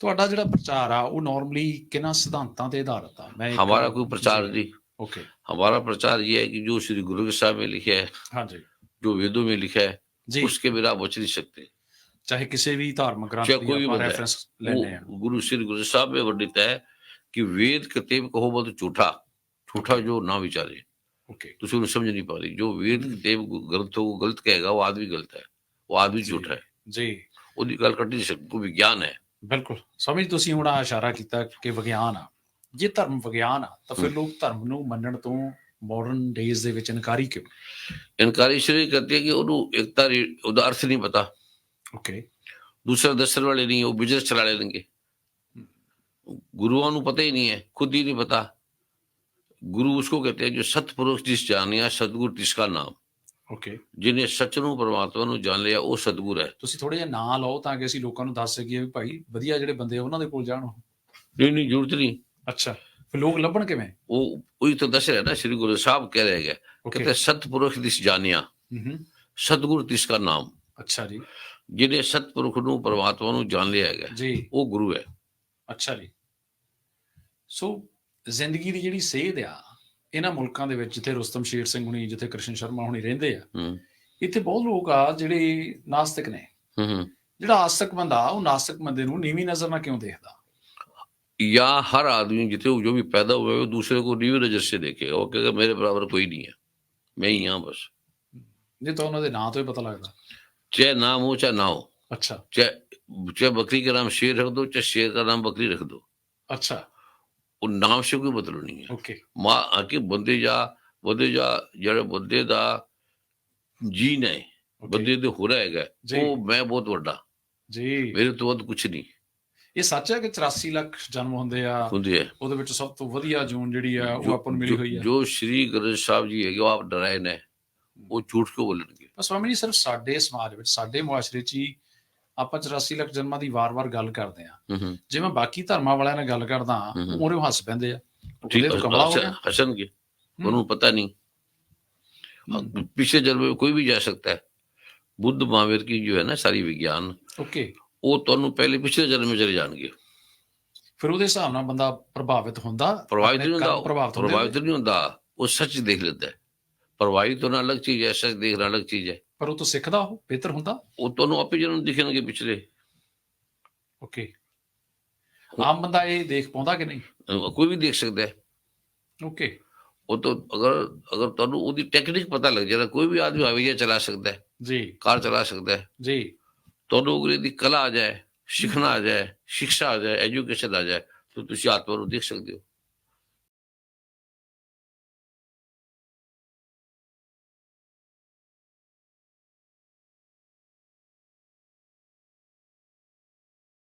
ਤੁਹਾਡਾ ਜਿਹੜਾ ਪ੍ਰਚਾਰ ਆ ਉਹ ਨਾਰਮਲੀ ਕਿਹਨਾਂ ਸਿਧਾਂਤਾਂ ਤੇ ਆਧਾਰਿਤ ਆ ਮੈਂ ਇੱਕ- हमारा कोई प्रचार ਜੀ, नहीं ਓਕੇ हमारा प्रचार ये है कि जो श्री गुरु ग्रंथ साहब में लिखा है ਹਾਂਜੀ जो वेदों में लिखा है ਜੀ उसके बिना आप बच नहीं सकते ਚਾਹੇ ਕਿਸੇ ਵੀ ਧਾਰਮਿਕ ਗ੍ਰੰਥ ਚਾਹੇ ਦੀ ਕੋਈ ਵੀ ਆਪਾਂ ਬੰਦਾ ਹੈ। ਰੈਫਰੈਂਸ ਲੈਣੇ ਆ वो गुरु श्री गुरु ग्रंथ साहब में वर्णित है कि वेद कतेब कहो मत झूठा झूठा जो ना विचारे ਓਕੇ ਤੁਸੀਂ ਉਹਨੂੰ ਸਮਝ ਨਹੀਂ ਪਾ ਰਹੀ ਜੋ ਵੇਦ ਦੇਵ ਗ੍ਰੰਥੋਂ को गलत कहेगा वो आदमी गलत है वो आदमी जी। झूठा है ਜੀ ਉਹਦੀ ਗੱਲ ਕੱਢ ਨਹੀਂ ਸਕਦਾ ਕੋਈ ਵਿਗਿਆਨ ਹੈ ਬਿਲਕੁਲ। ਸਮਝ ਤੁਸੀਂ ਹੁਣ ਆ ਇਸ਼ਾਰਾ ਕੀਤਾ ਕਿ ਵਿਗਿਆਨ ਆ। ਜੇ ਧਰਮ ਵਿਗਿਆਨ ਆ ਤਾਂ ਫਿਰ। ਲੋਕ ਧਰਮ ਨੂੰ ਮੰਨਣ ਤੋਂ ਮਾਡਰਨ ਡੇਜ਼ ਦੇ ਵਿੱਚ ਇਨਕਾਰੀ ਕਿਉਂ? ਇਨਕਾਰੀ ਸ਼ੁਰੂ ਕਰਦੀ ਕਿ ਉਹਨੂੰ ਇੱਕ ਤਾਂ ਰੇ- ਉਹਦਾ ਅਰਥ ਨਹੀਂ ਪਤਾ। ਓਕੇ ਦੂਸਰਾ ਦੱਸਣ ਵਾਲੇ ਨਹੀਂ ਉਹ ਬਿਜ਼ਨਸ ਚਲਾ ਲੈਣਗੇ। ਗੁਰੂਆਂ ਨੂੰ ਪਤਾ ਹੀ ਨਹੀਂ ਹੈ ਖੁਦ ਹੀ ਨਹੀਂ ਪਤਾ। ਗੁਰੂ ਉਸਕੋ ਕਹਤੇ ਹੈ ਜੋ ਸਤਪੁਰਖ ਜਿਸ ਜਾਣਿਆ ਸਤਗੁਰ ਤਿਸਕਾ ਨਾਮ। ਓਕੇ ਜਿਹਨੇ ਸੱਚ ਨੂੰ ਪਰਮਾਤਮਾ ਨੂੰ ਜਾਣ ਲਿਆ ਉਹ ਸਤਗੁਰ ਹੈ। ਤੁਸੀਂ ਥੋੜੇ ਜਿਹਾ ਨਾਂ ਲਾਓ ਤਾਂ ਕਿ ਅਸੀਂ ਲੋਕਾਂ ਨੂੰ ਦੱਸ ਸਕੀਏ ਵੀ ਭਾਈ ਵਧੀਆ ਜਿਹੜੇ ਬੰਦੇ ਉਹਨਾਂ ਦੇ ਕੋਲ ਜਾਣ ਨਹੀਂ ਨਹੀਂ ਜ਼ਰੂਰਤ ਨਹੀਂ। ਅੱਛਾ। ਫਿਰ ਲੋਕ ਲੱਭਣ ਕਿਵੇਂ? ਉਹ ਉਹੀ ਤਾਂ ਦੱਸ ਰਿਹਾ ਨਾ ਸ੍ਰੀ ਗੁਰੂ ਸਾਹਿਬ ਕਹਿ ਰਹੇ ਹੈ ਕਹਿੰਦੇ ਸਤਪੁਰਖ ਦਿਸ ਜਾਣਿਆ ਸਤਗੁਰ ਤਿਸ ਦਾ ਨਾਮ। ਅੱਛਾ ਜੀ। ਜਿਹਨੇ ਸਤਪੁਰਖ ਨੂੰ ਪਰਮਾਤਮਾ ਨੂੰ ਜਾਣ ਲਿਆ ਹੈਗਾ ਜੀ। ਉਹ ਗੁਰੂ ਹੈ। ਅੱਛਾ ਜੀ। ਸੋ ਜ਼ਿੰਦਗੀ ਦੀ ਜਿਹੜੀ ਸੇਧ ਆ ਇਹਨਾਂ ਮੁਲਕਾਂ ਦੇ ਵਿੱਚ ਜਿੱਥੇ ਰੁਸਤਮ ਸ਼ੇਰ ਸਿੰਘ ਹੁਣੀ ਜਿੱਥੇ ਕ੍ਰਿਸ਼ਨ ਸ਼ਰਮਾ ਹੁਣੀ ਰਹਿੰਦੇ ਆ ਹੂੰ ਇੱਥੇ ਬਹੁਤ ਲੋਕ ਆ ਜਿਹੜੇ ਨਾਸਤਿਕ ਨੇ ਹੂੰ ਹੂੰ ਜਿਹੜਾ ਆਸਤਿਕ ਬੰਦਾ ਉਹ ਨਾਸਤਿਕ ਬੰਦੇ ਨੂੰ ਨੀਵੀਂ ਨਜ਼ਰ ਨਾਲ ਕਿਉਂ ਦੇਖਦਾ या हर आदमी जितने जो भी पैदा हुए वो दूसरे को न्यू नजर से देखेगा वो कहेगा मेरे बराबर कोई नहीं है मैं ही यहाँ बस ਜੇ ਤਾਂ ਉਹਨਾਂ ਦੇ ਨਾਂ ਤੋਂ ही पता लगता चाहे नाम हो चाहे ना हो अच्छा चाहे चाहे बकरी का नाम शेर रख दो चाहे शेर का नाम बकरी रख दो अच्छा वो नाम से कोई मतलब नहीं है ओके ਮਾਂ ਆਕੇ ਬੰਦੇ ਜਾ ਬੰਦੇ ਜਾ ਜਿਹੜੇ ਬੰਦੇ ਦਾ ਜੀਨ ਹੈ ਬੰਦੇ ਦੇ ਹੋ ਰਿਹਾ ਹੈਗਾ ਜੀ। ਉਹ ਮੈਂ ਬਹੁਤ ਵੱਡਾ ਜੀ ਮੇਰੇ ਤੋਂ ਵੱਧ ਕੁਝ ਨਹੀਂ ਇਹ ਸੱਚ ਹੈ ਕਿ 84 ਲੱਖ ਜਨਮ ਹੁੰਦੇ ਆ ਹੁੰਦੀ ਹੈ ਉਹਦੇ ਵਿੱਚ ਸਭ ਤੋਂ ਵਧੀਆ ਜੂਨ ਜਿਹੜੀ ਆ ਉਹ ਜੋ- ਆਪਾਂ ਨੂੰ ਮਿਲੀ ਜੋ- ਹੋਈ ਆ ਜੋ ਸ਼੍ਰੀ ਗੁਰੂ ਸਾਹਿਬ ਜੀ ਹੈਗੇ ਉਹ ਆਪ ਡਰਾਏ ਨੇ ਉਹ ਝੂਠ ਕਿਉਂ ਬੋਲਣਗੇ ਪਰ ਸਵਾਮੀ ਜੀ ਸਿਰਫ ਸਾਡੇ ਸਮਾਜ ਵਿੱਚ ਸਾਡੇ ਮੁਆਸ਼ਰੇ 'ਚ ਹੀ ਆਪਾਂ 84 ਲੱਖ ਜਨਮਾਂ ਦੀ ਵਾਰ-ਵਾਰ ਗੱਲ ਕਰਦੇ ਆ ਹੂੰ ਹੂੰ ਜੇ ਮੈਂ ਬਾਕੀ ਧਰਮਾਂ ਵਾਲਿਆਂ ਨਾਲ ਗੱਲ ਕਰਦਾ ਹਮ ਹਮ। ਉਹ ਉਹਦੇ ਹੱਸ ਪੈਂਦੇ ਆ ਉਹ ठीक ਕਹਿੰਦੇ ਤੂੰ ਕਮਲਾ ਹੋ हसन- ਗਿਆ हसनगे उन्होंने पता नहीं हम्म। पिछले जन्म में कोई भी जा सकता है बुद्ध महावीर की जो है ना सारी विज्ञान ਓਕੇ ਉਹ ਤੁਹਾਨੂੰ ਪਹਿਲੇ ਪਿਛਲੇ ਜਨਮ ਵਿੱਚ ਚਲੇ ਜਾਣਗੇ ਫਿਰ ਉਹਦੇ ਹਿਸਾਬ ਨਾਲ ਬੰਦਾ ਪ੍ਰਭਾਵਿਤ ਹੁੰਦਾ ਪ੍ਰਭਾਵਿਤ ਆਪਣੇ ਨਹੀਂ ਕਰਮ ਹੁੰਦਾ ਪ੍ਰਭਾਵਿਤ ਹੁੰਦੇ ਪ੍ਰਭਾਵਿਤ ਨਹੀਂ ਹੁੰਦਾ ਉਹ ਸੱਚ ਦੇਖ ਲੈਂਦਾ ਹੈ ਪ੍ਰਭਾਵਿਤ ਹੋਣਾ ਅਲੱਗ ਚੀਜ਼ ਹੈ ਸੱਚ ਦੇਖਣਾ ਅਲੱਗ ਚੀਜ਼ ਹੈ ਪਰ ਉਹ ਤੋਂ ਸਿੱਖਦਾ ਉਹ ਬਿਹਤਰ ਹੁੰਦਾ? ਉਹ ਤੁਹਾਨੂੰ ਆਪੇ ਜਨਮ ਦਿਖਣਗੇ ਪਿਛਲੇ। ਓਕੇ। ਆਮ ਬੰਦਾ ਇਹ ਦੇਖ ਪਾਉਂਦਾ ਕਿ ਨਹੀਂ? ਕੋਈ ਵੀ ਦੇਖ ਸਕਦਾ ਹੈ। ਓਕੇ। ਉਹ ਤਾਂ ਅਗਰ ਅਗਰ ਤੁਹਾਨੂੰ ਉਹਦੀ ਟੈਕਨੀਕ ਪਤਾ ਲੱਗ ਜਾਏ ਕੋਈ ਵੀ ਆਦਮੀ ਹਵਾਈ ਚਲਾ ਸਕਦਾ ਹੈ। ਜੀ। ਕਾਰ ਚਲਾ ਸਕਦਾ ਹੈ। ਜੀ। ਤੁਹਾਨੂੰ ਅਗਰ ਇਹਦੀ ਕਲਾ ਆ ਜਾਏ ਸਿੱਖਣਾ ਆ ਜਾਏ ਸਿੱਖਿਆ ਆ ਜਾਏ ਐਜੂਕੇਸ਼ਨ ਆ ਜਾਏ ਤਾਂ ਤੁਸੀਂ ਆਤਮਾ ਨੂੰ ਦੇਖ ਸਕਦੇ ਹੋ।